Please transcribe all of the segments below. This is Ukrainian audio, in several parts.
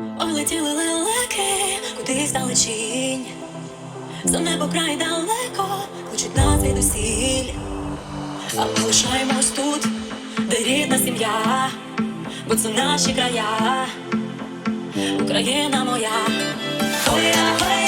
Ой, летіли лелеки, кудись далечінь. За небо край далеко, кличуть нас звідусіль. А ми лишаємось тут, де рідна сім'я, бо це наші края, Україна моя. Ой, я, ой,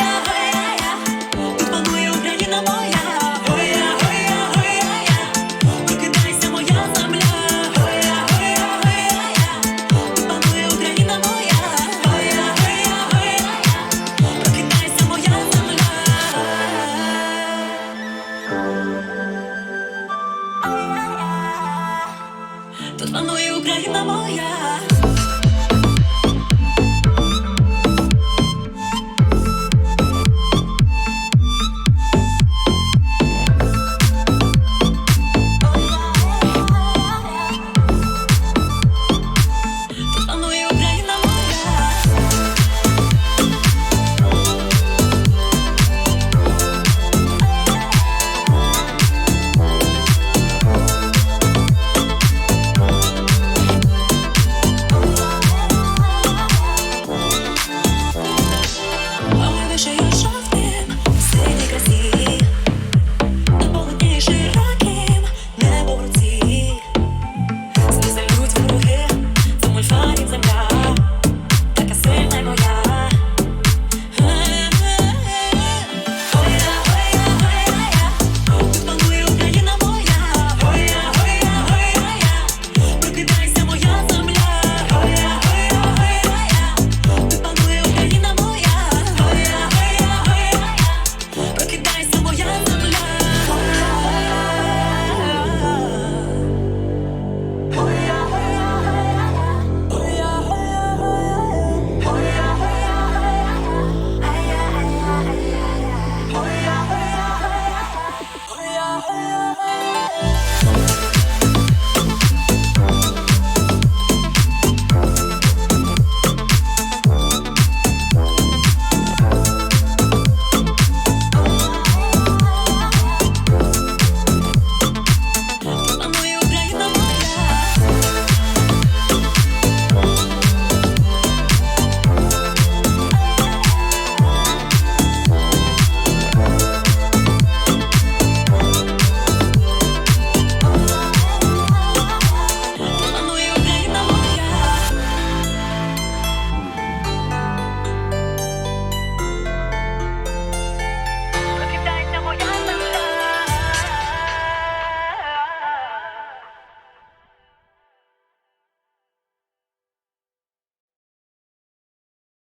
Ay, mamoya.